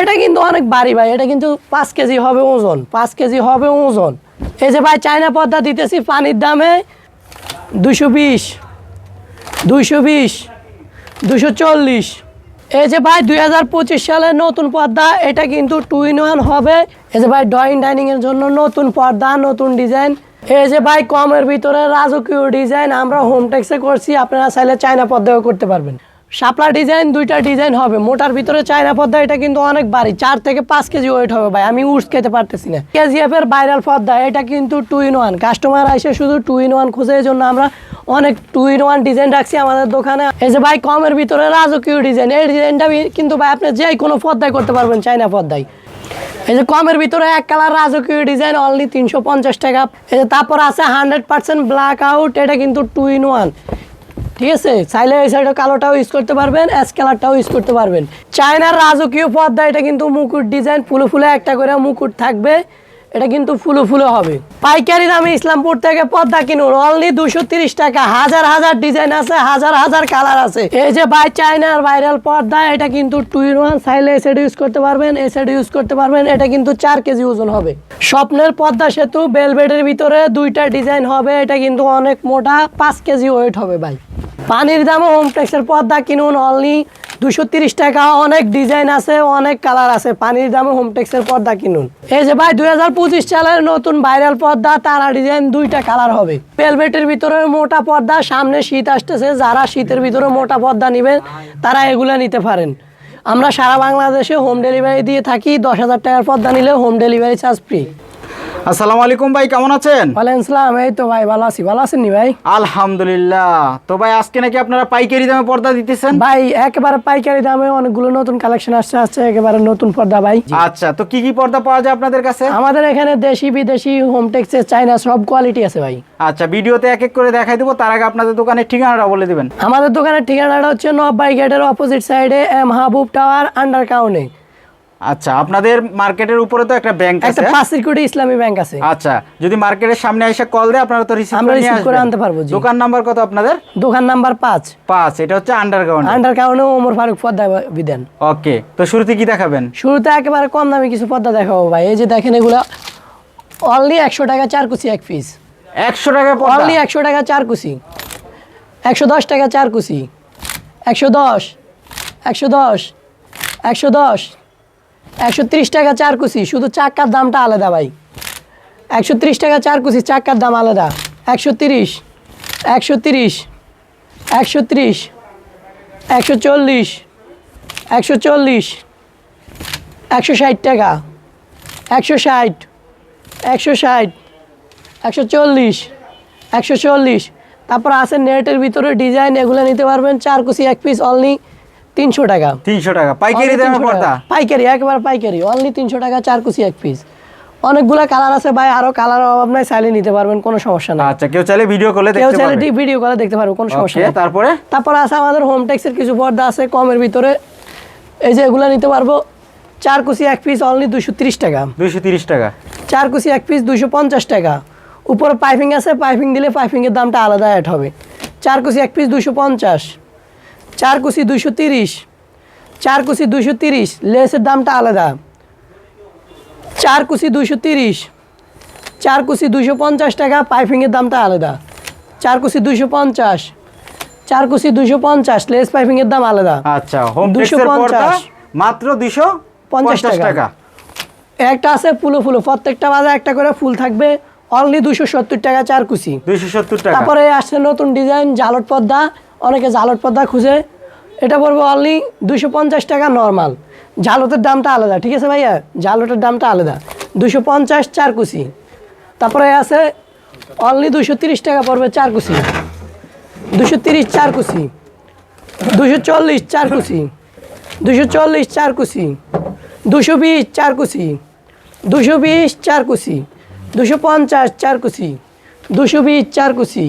এটা কিন্তু অনেক বাড়ি ভাই, এটা কিন্তু পাঁচ কেজি হবে ওজন, পাঁচ কেজি হবে ওজন। এই যে ভাই, চায়না পদ্মা দিতেছি পানির দামে দুশো বিশ, দুইশো বিশ দুশো চল্লিশ। এই যে ভাই, দুই হাজার পঁচিশ সালের নতুন পর্দা এটা কিন্তু টু ইন ওয়ান হবে। এই যে ভাই, ড্রয়িং ডাইনিং এর জন্য নতুন পর্দা, নতুন ডিজাইন। এই যে ভাই, কমের ভিতরে রাজকীয় ডিজাইন, আমরা হোম করছি, আপনারা চাইলে চায়না পর্দাও করতে পারবেন। শাপলা ডিজাইন, দুইটা ডিজাইন হবে। মোটার ভিতরে চায়না পর্দা এটা কিন্তু অনেক বাড়ি। চার থেকে পাঁচ কেজি ওয়েট হবে ভাই, আমি উঠস খেতে পারতেছি না। কেজিএফ এর ভাইরাল পর্দা এটা কিন্তু টু ইন ওয়ান কাস্টমার এসে শুধু টু ইন ওয়ান খুঁজে এই জন্য আমরা অনেক টু ইন ওয়ান ডিজাইন রাখছি আমাদের দোকানে। এই যে ভাই, কমের ভিতরে রাজকীয় ডিজাইন এই ডিজাইনটা কিন্তু ভাই, আপনি যে কোনো পর্দায় করতে পারবেন, চায়না পর্দায় এই যে কমের ভিতরে এক কালার রাজকীয় ডিজাইন অনলি তিনশো পঞ্চাশ টাকা। এই যে তারপর আছে হান্ড্রেড পার্সেন্ট ব্ল্যাক আউট এটা কিন্তু টু ইন ওয়ান ঠিক আছে? চাইলে এই সাইডে কালোটাও ইউজ করতে পারবেন অ্যাশ কালারটাও ইউজ করতে পারবেন। চায়নার রাজকীয় পর্দা, এটা কিন্তু মুকুট ডিজাইন ফুলে ফুলে একটা করে মুকুট থাকবে। এটা কিন্তু ফুলে ফুলে হবে। পাইকারি দামে ইসলামপুর থেকে পর্দা কিনুন। অনলি দুশো তিরিশ টাকা। হাজার হাজার ডিজাইন আছে, হাজার হাজার কালার আছে। এই যে বাই চায়নার ভাইরাল পর্দা, এটা কিন্তু টু ইন ওয়ান সাইলে এই সাইড ইউজ করতে পারবেন, এই সাইড ইউজ করতে পারবেন, এটা কিন্তু চার কেজি ওজন হবে। স্বপ্নের পর্দা সেতু বেলবেডের ভিতরে দুইটা ডিজাইন হবে, এটা কিন্তু অনেক মোটা, পাঁচ কেজি ওয়েট হবে ভাই। পানির দামে হোমটেক্সের পর্দা কিনুন অনলি দুশো তিরিশ টাকা। অনেক ডিজাইন আছে, অনেক কালার আছে। পানির দামে হোমটেক্সের পর্দা কিনুন। এই যে ভাই, দুই হাজার পঁচিশ সালের নতুন ভাইরাল পর্দা, তারা ডিজাইন দুইটা কালার হবে। পেলভেটের ভিতরে মোটা পর্দা, সামনে শীত আসতেছে। যারা শীতের ভিতরে মোটা পর্দা নেবেন তারা এগুলো নিতে পারেন। আমরা সারা বাংলাদেশে হোম ডেলিভারি দিয়ে থাকি, দশ হাজার টাকার পর্দা নিলে হোম ডেলিভারি চার্জ ফ্রি আসসালামু আলাইকুম ভাই কেমন আছেন? ওয়ালাইকুম আসসালাম এই তো ভাই ভালো আছি। ভালো আছেন নি ভাই? আলহামদুলিল্লাহ। তো ভাই আজকে নাকি আপনারা পাইকারি দামে পর্দা দিতেছেন? ভাই একেবারে পাইকারি দামে অনেকগুলো নতুন কালেকশন আসছে আসছে একেবারে নতুন পর্দা ভাই। আচ্ছা তো কি কি পর্দা পাওয়া যায় আপনাদের কাছে? আমাদের এখানে দেশি বিদেশি হোম টেক্সের চাইনা সব কোয়ালিটি আছে ভাই। আচ্ছা ভিডিওতে এক এক করে দেখাই দেবো তার আগে আপনাদের দোকানের ঠিকানাটা বলে দিবেন। আমাদের দোকানের ঠিকানাটা হচ্ছে নব্বাই গেটের অপোজিট সাইডে এম হাবুব টাওয়ার আন্ডার কাউনে আচ্ছা আপনাদের মার্কেটের উপরে তো একটা ব্যাংক আছে। একটা ফার্স্ট সিকিউরিটি ইসলামী ব্যাংক আছে। আচ্ছা যদি মার্কেটের সামনে এসে কল দেয় আপনারা তো রিসিভ করে নিয়ে receive করে আনতে পারব, জি। দোকান নাম্বার কত আপনাদের? দোকান নাম্বার পাঁচ। পাঁচ এটা হচ্ছে আন্ডারগ্রাউন্ড আন্ডার কাউনে ওমর ফারুক পদ্মা বিদেন ওকে তো শুরুতে কি দেখাবেন? শুরুতে একেবারে কম দামি কিছু পদ্মা দেখাবো ভাই। এই যে দেখেন এগুলো অনলি একশো টাকা চার কুচি এক পিস একশো টাকা পর্দা অনলি একশো টাকা চার কুচি। একশো দশ টাকা চার কুচি। একশো দশ একশো দশ। একশো টাকা চার কুচি, শুধু চাক্কার দামটা আলাদা ভাই। একশো ত্রিশ টাকা চার কুচি, চাক্কার দাম আলাদা। একশো তিরিশ একশো তিরিশ, একশো ত্রিশ, একশো চল্লিশ একশো চল্লিশ, একশো ষাট টাকা, একশো ষাট একশো ষাট, একশো চল্লিশ একশো চল্লিশ। তারপর আছে নেটের ভিতরে ডিজাইন, এগুলো নিতে পারবেন চার কুচি এক পিস অনলি তিনশো টাকা। তিনশো টাকা। পাইকারি Only দামে পর্দা পাইকারি একবার পাইকারি। অনলি তিনশো টাকা চার কুচি এক পিস অনেকগুলা কালার আছে ভাই আরও কালার চাইলে নিতে পারবেন কোনো সমস্যা নাই। আচ্ছা কেউ চাইলে ভিডিও কলে কেউ চাইলে ভিডিও করে দেখতে পারব কোনো সমস্যা নেই। তারপরে? তারপর আছে আমাদের হোম টেক্সের কিছু পর্দা আছে কমের ভিতরে। এই যে এগুলো নিতে পারব চার কুচি এক পিস অনলি দুশো তিরিশ টাকা। তিরিশ টাকা। চার কুচি এক পিস দুশো পঞ্চাশ টাকা। উপরে পাইপিং আছে পাইপিং দিলে পাইপিংয়ের দামটা আলাদা অ্যাড হবে। চার কুচি এক পিস দুশো পঞ্চাশ। চার কুচি দুশো তিরিশ চার কুচি দুশো তিরিশ লেসের দামটা আলাদা। চার কুচি দুশো তিরিশ চার কুচি দুশো পঞ্চাশ টাকা পাইপিংয়ের দামটা আলাদা। চার কুচি দুশো পঞ্চাশ চার কুচি দুশো পঞ্চাশ লেস পাইপিংয়ের দাম আলাদা। আচ্ছা হোম 250 টেক্সের পর্দা মাত্র দুইশো পঞ্চাশ পঞ্চাশ টাকা। একটা আছে ফুলো ফুলো প্রত্যেকটা বাজার একটা করে ফুল থাকবে। অনলি দুশো সত্তর টাকা চার কুচি। দুইশো সত্তর টাকা। তারপরে আসছে নতুন ডিজাইন জালট পর্দা। অনেকে জালট পর্দা খুঁজে। এটা পড়বে অনলি দুশো পঞ্চাশ টাকা নর্মাল জালতের দামটা আলাদা, ঠিক আছে ভাইয়া? জালটের দামটা আলাদা। দুশো পঞ্চাশ চার কুচি। তারপরে আছে অনলি দুশো তিরিশ টাকা পড়বে চার কুচি। দুশো তিরিশ চার কুচি। দুশো চল্লিশ চার কুচি। দুশো চল্লিশ চার কুচি। দুশো বিশ চার কুচি। দুশো বিশ চার কুচি। দুশো পঞ্চাশ চার কুচি। দুশো বিশ চার কুচি।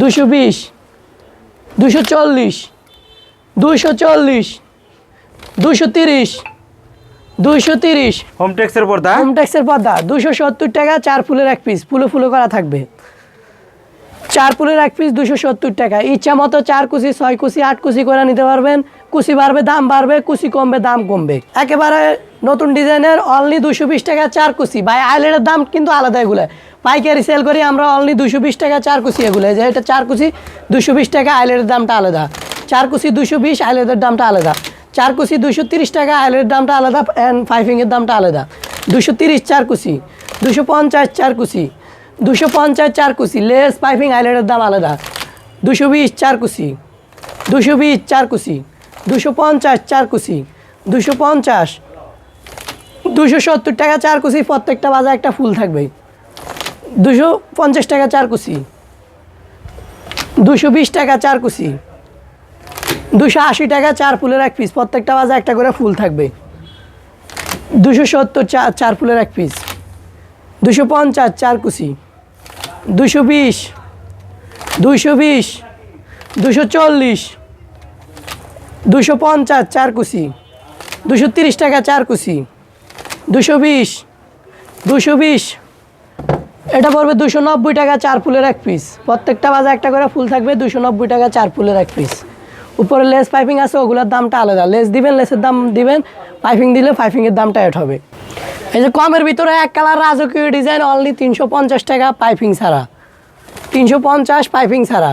দুশো বিশ দুশো চল্লিশ দুশো চল্লিশ দুশো তিরিশ দুশো তিরিশ। হোম ট্যাক্সের পর্দা? হোম ট্যাক্সের পর্দা। দুশো সত্তর টাকা চার ফুলের এক পিস ফুলো ফুলো করা থাকবে। চার ফুলের এক পিস দুশো সত্তর টাকা। ইচ্ছা মতো চার কুচি ছয় কুচি আট কুচি করে নিতে পারবেন। কুচি বাড়বে, দাম বাড়বে কুচি কমবে, দাম কমবে। একেবারে নতুন ডিজাইনের অনলি দুশো বিশ টাকা চার কুচি ভাই, আইলেটের দাম কিন্তু আলাদা এগুলো। পাইকারি সেল করি আমরা অনলি দুশো বিশ টাকা চার কুচি এগুলো। যে এটা চার কুচি দুশো বিশ টাকা, আইলেটের দামটা আলাদা। চার কুচি দুশো বিশ, আইলেটের দামটা আলাদা। চার কুচি দুশো তিরিশ টাকা, আইলেটের দামটা আলাদা অ্যান্ড পাইপিংয়ের দামটা আলাদা। দুশো তিরিশ চার কুচি দুশো পঞ্চাশ চার কুচি দুশো পঞ্চাশ চার কুচি লেস পাইপিং আইলেটের দাম আলাদা। দুশো বিশ চার কুচি দুশো বিশ চার কুচি দুশো পঞ্চাশ চার কুচি। দুশো পঞ্চাশ। দুশো সত্তর টাকা চার কুচি, প্রত্যেকটা বাজার একটা ফুল থাকবে। দুশো পঞ্চাশ টাকা চার কুচি। দুশো বিশ টাকা চার কুচি। দুশো আশি টাকা চার ফুলের এক পিস প্রত্যেকটা বাজার একটা করে ফুল থাকবে। দুশো সত্তর চার চার ফুলের এক পিস দুশো পঞ্চাশ চার কুচি। দুশো বিশ। দুশো বিশ। দুশো চল্লিশ। দুশো পঞ্চাশ চার কুচি দুশো তিরিশ টাকা চার কুচি দুশো বিশ দুশো বিশ। এটা পড়বে দুশো নব্বই টাকা চার ফুলের এক পিস প্রত্যেকটা বাজার একটা করে ফুল থাকবে দুশো নব্বই টাকা চার ফুলের এক পিস উপরে লেস পাইপিং আছে, ওগুলোর দামটা আলাদা। লেস দিবেন, লেসের দাম দিবেন, পাইপিং দিলে পাইপিংয়ের দামটা অ্যাড হবে। এই যে কমের ভিতরে এক কালার রাজকীয় ডিজাইন অনলি তিনশো পঞ্চাশ টাকা পাইপিং ছাড়া। তিনশো পঞ্চাশ পাইপিং ছাড়া।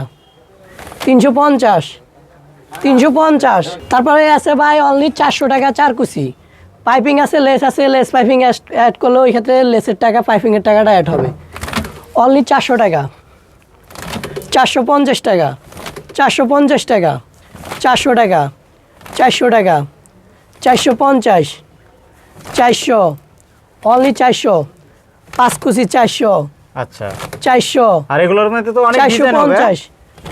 তিনশো পঞ্চাশ। তিনশো পঞ্চাশ। তারপরে আছে ভাই অনলি চারশো টাকা চার কুচি। পাইপিং আছে লেস আছে লেস পাইপিং অ্যাড করলে ওই ক্ষেত্রে লেসের টাকা পাইপিংয়ের টাকাটা অ্যাড হবে। অনলি চারশো টাকা। চারশো পঞ্চাশ টাকা। চারশো পঞ্চাশ টাকা। চারশো টাকা। চারশো টাকা। চারশো পঞ্চাশ। চারশো। অনলি চারশো। পাঁচ কুচি চারশো। আচ্ছা। চারশো। আর এগুলোর মধ্যে তো অনেক চারশো পঞ্চাশ।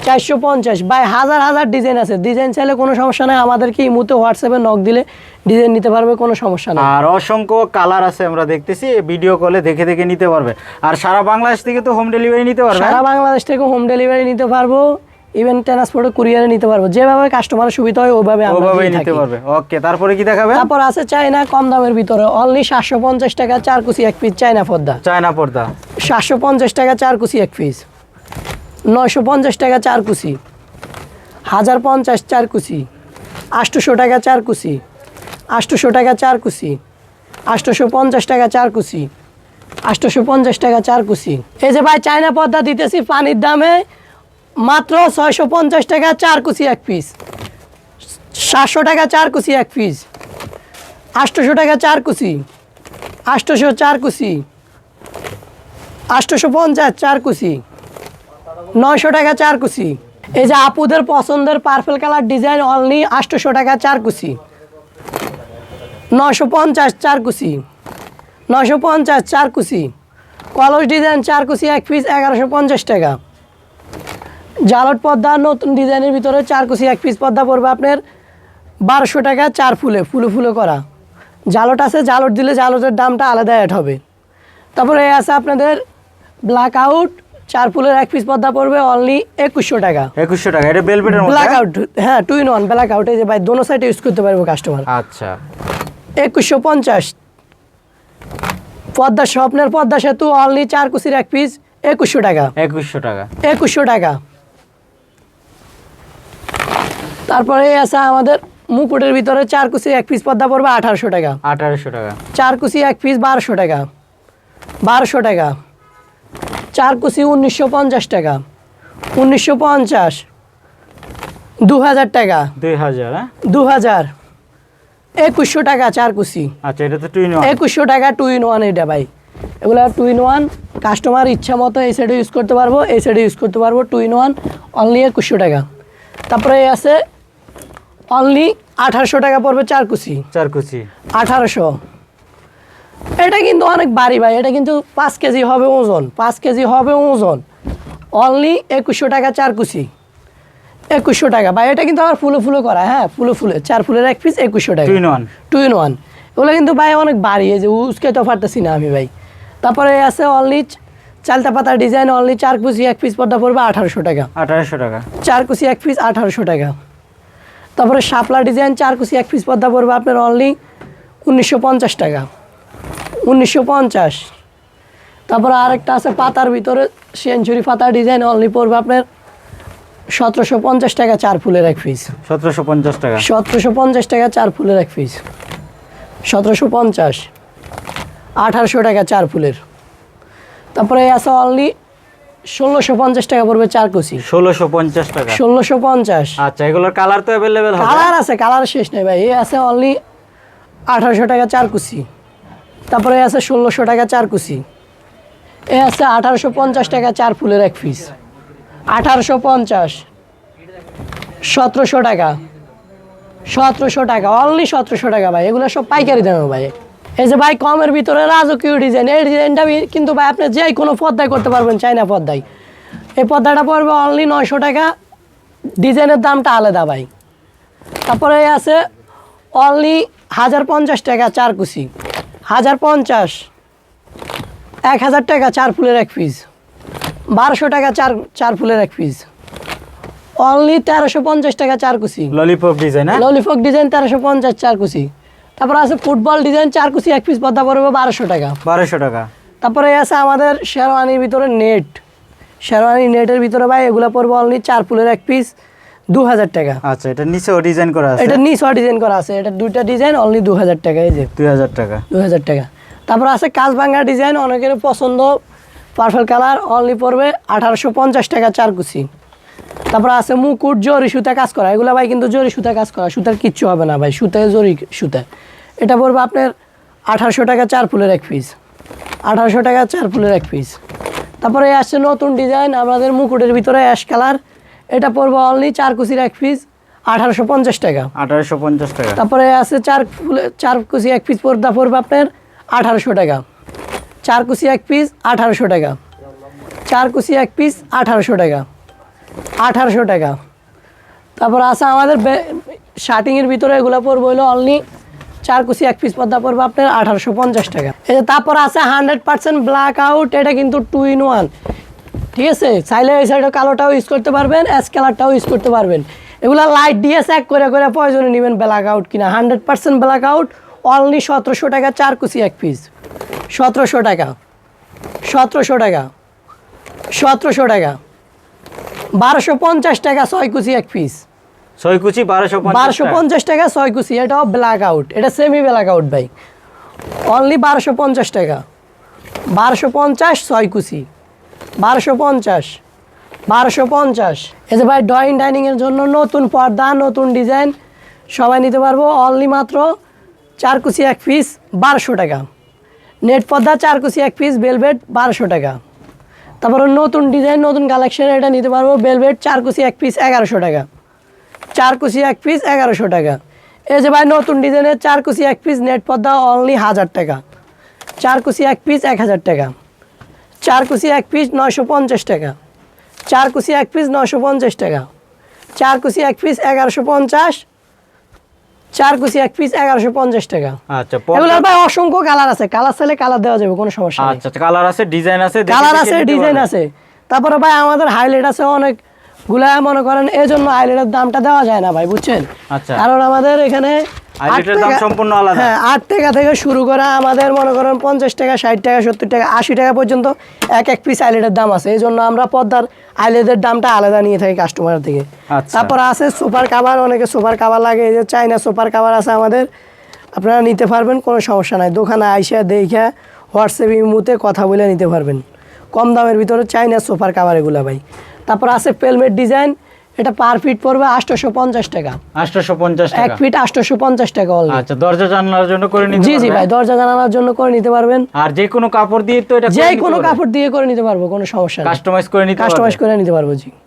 চারশো পঞ্চাশ। বাই হাজার হাজার ডিজাইন আছে। ডিজাইন চাইলে কোনো সমস্যা নেই। আমাদেরকে এই মুহূর্তে হোয়াটসঅ্যাপে নক দিলে ডিজাইন নিতে পারবে কোনো সমস্যা নেই। আর অসংখ্য কালার আছে আমরা দেখতেছি। ভিডিও কলে দেখে দেখে নিতে পারবে। আর সারা বাংলাদেশ থেকে তো হোম ডেলিভারি নিতে পারবে। সারা বাংলাদেশ থেকে হোম ডেলিভারি নিতে পারব। ইভেন ট্রান্সপোর্টে কুরিয়ারে নিতে পারব। যেভাবে কাস্টমারের সুবিধা হয় ওইভাবে দিয়ে নিতে পারবে। ওকে তারপরে কি দেখাবে? তারপর আছে চায়না কম দামের ভিতরে। অনলি সাতশো পঞ্চাশ টাকা চার কুচি এক পিস চায়না পর্দা। চায়না পর্দা। সাতশো পঞ্চাশ টাকা চার কুচি এক পিস নয়শো পঞ্চাশ টাকা চার কুচি, হাজার পঞ্চাশ চার কুচি আটশোশো টাকা চার কুচি আটশোশো টাকা চার কুচি আটশোশো পঞ্চাশ টাকা চার কুচি আটশোশো পঞ্চাশ টাকা চার কুচি। এই যে ভাই চায়না পদ্মা দিতেছি, পানির দামে মাত্র ছয়শো পঞ্চাশ টাকা চার কুচি এক পিস, সাতশো টাকা চার কুচি এক পিস আটশোশো টাকা চার কুচি আটশোশো চার কুচি আটশোশো পঞ্চাশ চার কুচি নয়শো টাকা চার কুচি। এই যে আপুদের পছন্দের পার্পেল কালার ডিজাইন অনলি আটশোশো টাকা চার কুচি। নয়শো পঞ্চাশ চার কুচি। নয়শো পঞ্চাশ চার কুচি। কলস ডিজাইন চার কুচি, এক পিস এগারোশো পঞ্চাশ টাকা। জালট পদ্মা নতুন ডিজাইনের ভিতরে চার কুচি, এক পিস পদ্মা পড়বে আপনার বারোশো টাকা চার ফুলে ফুলে ফুলে করা। জালট আছে, জালট দিলে জালটের দামটা আলাদা অ্যাড হবে। তারপরে আছে আপনাদের ব্ল্যাক আউট চার ফুলের এক পিস পদ্মা পড়বে অনলি একুশশো টাকা। একুশশো টাকা এটা বেলভেটের ব্ল্যাক আউট হ্যাঁ two in one blackout এই যে ভাই দোনো সাইডে ইউজ করতে পারব কাস্টমার আচ্ছা। একুশশো পঞ্চাশ। পদ্মা স্বপ্নের পদ্মা সেতু অনলি চার কুচির এক পিস একুশশো টাকা। একুশশো টাকা। একুশশো টাকা। তারপরে আছে আমাদের মুকুটের ভিতরে চার কুচি এক পিস পদ্মা পড়বে আঠারোশো টাকা। আঠারোশো টাকা। চার কুচি এক পিস বারোশো টাকা। বারোশো টাকা। চার কুচি উনিশশো পঞ্চাশ টাকা। উনিশশো পঞ্চাশ। দু হাজার টাকা। দুই হাজার হ্যাঁ? দু হাজার। একুশশো টাকা চার কুচি। আচ্ছা এটা তো টুইন একুশশো টাকা টু ইন ওয়ান এটা ভাই। এগুলো টু ইন ওয়ান কাস্টমার ইচ্ছা মতো এই সাইডে ইউজ করতে পারব এই সাইডে ইউজ করতে পারব টু ইন ওয়ান অনলি একুশশো টাকা। তারপরে এই আছে অনলি আঠারোশো টাকা পড়বে চার কুচি। চার কুচি। আঠারোশো। এটা কিন্তু অনেক ভারী ভাই এটা কিন্তু পাঁচ কেজি হবে ওজন পাঁচ কেজি হবে ওজন। অনলি একুশশো টাকা চার কুচি। একুশশো টাকা। ভাই এটা কিন্তু আবার ফুলে ফুলে করা হ্যাঁ ফুলে ফুলে। চার ফুলের এক পিস একুশশো টাকা। Twin one two in one এগুলো কিন্তু ভাই অনেক ভারী এই যে উসকে তো পারতেছি না আমি ভাই। তারপরে আছে অনলি চালতা পাতা ডিজাইন অনলি চার কুচি এক পিস পর্দা পড়বে আঠারোশো টাকা। আঠারোশো টাকা। চার কুচি এক পিস আঠারোশো টাকা। তারপরে শাপলা ডিজাইন চার কুচি এক পিস পর্দা পড়বে আপনার অনলি উনিশশো পঞ্চাশ টাকা। উনিশশো পঞ্চাশ। তারপরে আরেকটা আছে পাতার ভিতরে সেঞ্চুরি পাতা ডিজাইন অনলি পড়বে আপনার সতেরোশো পঞ্চাশ টাকা চার ফুলের এক পিস সতেরোশো পঞ্চাশ টাকা। সতেরোশো পঞ্চাশ টাকা চার ফুলের এক পিস সতেরোশো পঞ্চাশ। আঠারোশো টাকা চার ফুলের। তারপরে আছে অনলি ষোলোশো পঞ্চাশ টাকা পড়বে চার কুচি। ষোলোশো পঞ্চাশ টাকা। ষোলোশো পঞ্চাশ। আচ্ছা এগুলোর কালার তো অ্যাভেলেবেল কালার আছে কালার শেষ নেই ভাই। এ আছে অনলি আঠারোশো টাকা চার কুচি। তারপরে আছে ষোলোশো টাকা চার কুচি। এ আছে আঠারোশো পঞ্চাশ টাকা চার ফুলের এক পিস আঠারোশো পঞ্চাশ। সতেরোশো টাকা। সতেরোশো টাকা অনলি সতেরোশো টাকা ভাই, এগুলো সব পাইকারি দামে ভাই। এই যে ভাই, কমের ভিতরে রাজকীয় ডিজাইন এই ডিজাইনটা কিন্তু ভাই আপনি যে কোনো পদ্মায় করতে পারবেন চাইনা পদ্মায় এই পদ্মাটা পড়বে অনলি নয়শো টাকা। ডিজাইনের দামটা আলাদা ভাই। তারপরে আছে অনলি হাজার পঞ্চাশ টাকা চার কুচি। হাজার পঞ্চাশ। এক হাজার টাকা চার ফুলের এক পিস বারোশো টাকা চার চার ফুলের এক পিস অনলি তেরোশো পঞ্চাশ টাকা চার কুচি। ললিপপ ডিজাইন ললিপপ ডিজাইন তেরোশো পঞ্চাশ চার কুচি। তারপরে আছে ফুটবল ডিজাইন চার কুচি এক পিস পদ্মা পড়বে বারোশো টাকা। বারোশো টাকা। তারপরে আছে আমাদের শেরওয়ানির ভিতরে নেট শেরওয়ানি নেটের ভিতরে ভাই এগুলো পড়বে অনলি চার ফুলের এক পিস দু হাজার টাকা। আচ্ছা এটা নিচেও ডিজাইন করা আছে? এটা নিচও ডিজাইন করা আছে। এটা দুইটা ডিজাইন অনলি দু হাজার টাকা এই যে। দুই হাজার টাকা। দু হাজার টাকা। তারপর আছে কাজভাঙ্গা ডিজাইন অনেকের পছন্দ। পার্পল কালার অনলি পড়বে আঠারোশো পঞ্চাশ টাকা চার কুচি। তারপর আছে মুকুট জরি সুতা কাজ করা। এগুলো ভাই কিন্তু জরি সুতা কাজ করা। সুতার কিচ্ছু হবে না ভাই সুতায় জরি সুতা। এটা পড়বে আপনার আঠারোশো টাকা চার ফুলের এক পিস আঠারোশো টাকা চার ফুলের এক পিস তারপরে আসছে নতুন ডিজাইন আমাদের মুকুটের ভিতরে অ্যাশ কালার এটা পড়বে অনলি চার কুচির এক পিস আঠারোশো পঞ্চাশ টাকা। আঠারোশো পঞ্চাশ টাকা। তারপরে আছে চার ফুলে- চার কুচি এক পিস পর্দা পড়বে আপনার আঠারোশো টাকা। চার কুচি এক পিস আঠারোশো টাকা। চার কুচি এক পিস আঠারোশো টাকা। আঠারোশো টাকা। তারপর আছে আমাদের শার্টিংয়ের ভিতরে এগুলো পড়বে হলো অনলি চার কুচি এক পিস পর্দা পড়বে আপনার আঠারোশো পঞ্চাশ টাকা। এই তারপর আছে হান্ড্রেড পার্সেন্ট ব্ল্যাক আউট এটা কিন্তু টু ইন ওয়ান ঠিক আছে? চাইলে এই সাইডে কালোটাও ইউজ করতে পারবেন অ্যাশ কালারটাও ইউজ করতে পারবেন। এগুলো লাইট দিয়ে চেক করে করে প্রয়োজনে নেবেন ব্ল্যাক আউট কিনা। Hundred percent blackout only সতেরোশো টাকা চার কুচি এক পিস সতেরোশো টাকা। সতেরোশো টাকা। সতেরোশো টাকা। বারোশো পঞ্চাশ টাকা ছয় কুচি এক পিস ছয় কুচি বারোশো বারোশো পঞ্চাশ টাকা ছয় কুচি এটাও ব্ল্যাক আউট এটা সেমি ব্ল্যাক আউট ভাই। অনলি বারোশো পঞ্চাশ টাকা। বারোশো পঞ্চাশ ছয় কুচি। বারোশো পঞ্চাশ। বারোশো পঞ্চাশ। এই যে ভাই ড্রয়িং ডাইনিংয়ের জন্য নতুন পর্দা, নতুন ডিজাইন সবাই নিতে পারব অনলি মাত্র চার কুচি এক পিস বারোশো টাকা। নেট পর্দা চার কুচি এক পিস বেলভেট বারোশো টাকা। তারপরে নতুন ডিজাইন নতুন কালেকশন এটা নিতে পারব বেলভেট চার কুচি এক পিস এগারোশো টাকা। চার কুচি এক পিস এগারোশো টাকা। এই যে ভাই, নতুন ডিজাইনের চার কুচি এক পিস নেট পর্দা অনলি হাজার টাকা। চার কুচি এক পিস এক হাজার টাকা। চার কুচি এক পিস নয়শো পঞ্চাশ টাকা। চার কুচি এক পিস নয়শো পঞ্চাশ টাকা। চার কুচি এক পিস এগারোশো পঞ্চাশ। চার কুচি এক পিস এগারোশো পঞ্চাশ টাকা। আচ্ছা এগুলোর ভাই অসংখ্য কালার আছে। কালার চাইলে কালার দেওয়া যাবে কোনো সমস্যা নেই। আচ্ছা কালার আছে ডিজাইন আছে কালার আছে ডিজাইন আছে। তারপরে ভাই আমাদের হাইলাইট আছে অনেক। গুলা মনে করেন এই জন্য হাইলাইটের দামটা দেওয়া যায় না ভাই বুঝছেন? আচ্ছা। কারণ আমাদের এখানে আট টাকা-। হ্যাঁ আট টাকা থেকে শুরু করা আমাদের মনে করেন পঞ্চাশ টাকা ষাট টাকা সত্তর টাকা আশি টাকা পর্যন্ত এক এক পিস আইলেটের দাম আছে। এই জন্য আমরা পদ্মার আইলেটের দামটা আলাদা নিয়ে থাকি কাস্টমার থেকে আচ্ছা। তারপর আছে সুপার কাভার অনেকে সুপার কাভার লাগে। এই যে চাইনা সুপার কাভার আছে আমাদের। আপনারা নিতে পারবেন কোনো সমস্যা নাই। দোকানে আইসা দেখে হোয়াটসঅ্যাপ ইমুতে কথা বলে নিতে পারবেন। কম দামের ভিতরে চাইনা সোফার কাভার এগুলো ভাই। তারপর আছে পেলমেট ডিজাইন এটা পার ফিট পড়বে আটশোশো পঞ্চাশ টাকা। আটশোশো পঞ্চাশ এক ফিট আটশোশো পঞ্চাশ টাকা অলরেডি আচ্ছা দরজা জানালার জন্য করে নিতে জি জি ভাই দরজা জানানোর জন্য করে নিতে পারবেন। আর যে কোনো কাপড় দিয়ে তো এটা যে কোনো কাপড় দিয়ে করে নিতে পারব কোনো সমস্যা নেই। কাস্টমাইজ করে নিতে কাস্টমাইজ করে নিতে পারব জি।